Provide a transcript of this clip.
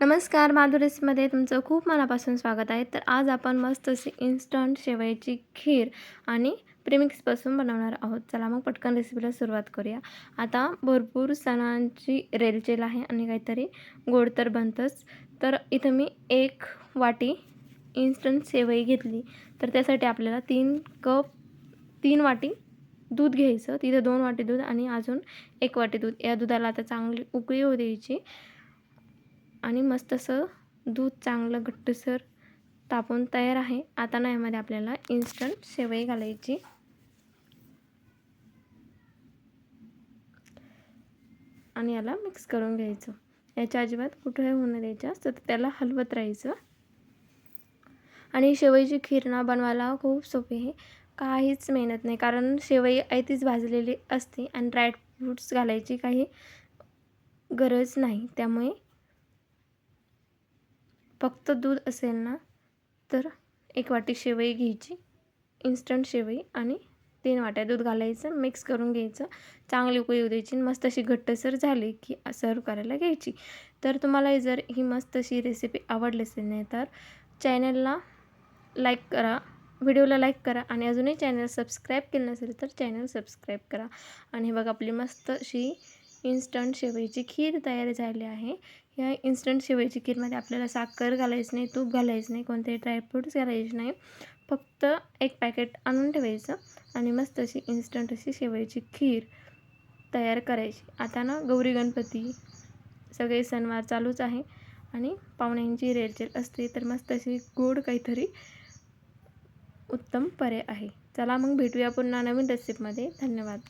नमस्कार माधुरीसमध्ये तुमचं खूप मनापासून स्वागत आहे. तर आज आपण मस्त अशी इन्स्टंट शेवयाची खीर आणि प्रेमिक्सपासून बनवणार आहोत. चला मग पटकन रेसिपीला सुरुवात करूया. आता भरपूर सणांची रेलचेल आहे आणि काहीतरी गोड तर बनतंच. तर इथं मी एक वाटी इन्स्टंट शेवई घेतली. तर त्यासाठी आपल्याला तीन कप तीन वाटी दूध घ्यायचं. तिथं दोन वाटी दूध आणि अजून एक वाटी दूध. या दुधाला आता चांगली उकळी होऊ द्यायची. आणि मस्त असं दूध चांगलं घट्टसर तापून तयार आहे. आता ना यामध्ये आपल्याला इन्स्टंट शेवई घालायची. आणि याला मिक्स करून घ्यायचं. याच्या अजिबात कुठे होणं द्यायच्या असतं तर त्याला हलवत राहायचं. आणि शेवईची खीर ना बनवायला खूप सोपी आहे. काहीच मेहनत नाही कारण शेवई ऐतीच भाजलेली असते आणि ड्रायफ्रूट्स घालायची काही गरज नाही. त्यामुळे फक्त दूध असेल ना तर एक वाटी शेवई घ्यायची. इन्स्टंट शेवई आणि तीन वाट्या दूध घालायचं मिक्स करून घ्यायचं. चांगली उकळी येऊ द्यायची मस्त अशी घट्टसर झाली की सर्व करायला घ्यायची. तर तुम्हाला जर ही मस्त अशी रेसिपी आवडली असेल नाही तर चॅनलला लाईक करा व्हिडिओला लाईक करा आणि अजूनही चॅनल सबस्क्राईब केलं नसेल तर चॅनल सबस्क्राईब करा. आणि बघा आपली मस्त अशी इन्स्टंट शेवयाची खीर तयार झाली आहे. या इन्स्टंट शेवयाची खीरमध्ये आपल्याला साखर घालायचं नाही तूप घालायचं नाही कोणतेही ड्रायफ्रूट्स घालायचे नाही. फक्त एक पॅकेट आणून ठेवायचं आणि मस्त अशी इन्स्टंट अशी शेवयाची खीर तयार करायची. आता ना गौरी गणपती सगळे सणवार चालूच आहे आणि पाहुण्यांची रेलचेल असते तर मस्त अशी गोड काहीतरी उत्तम पर्याय आहे. चला मग भेटूया पुन्हा नवीन रेसिपीमध्ये धन्यवाद.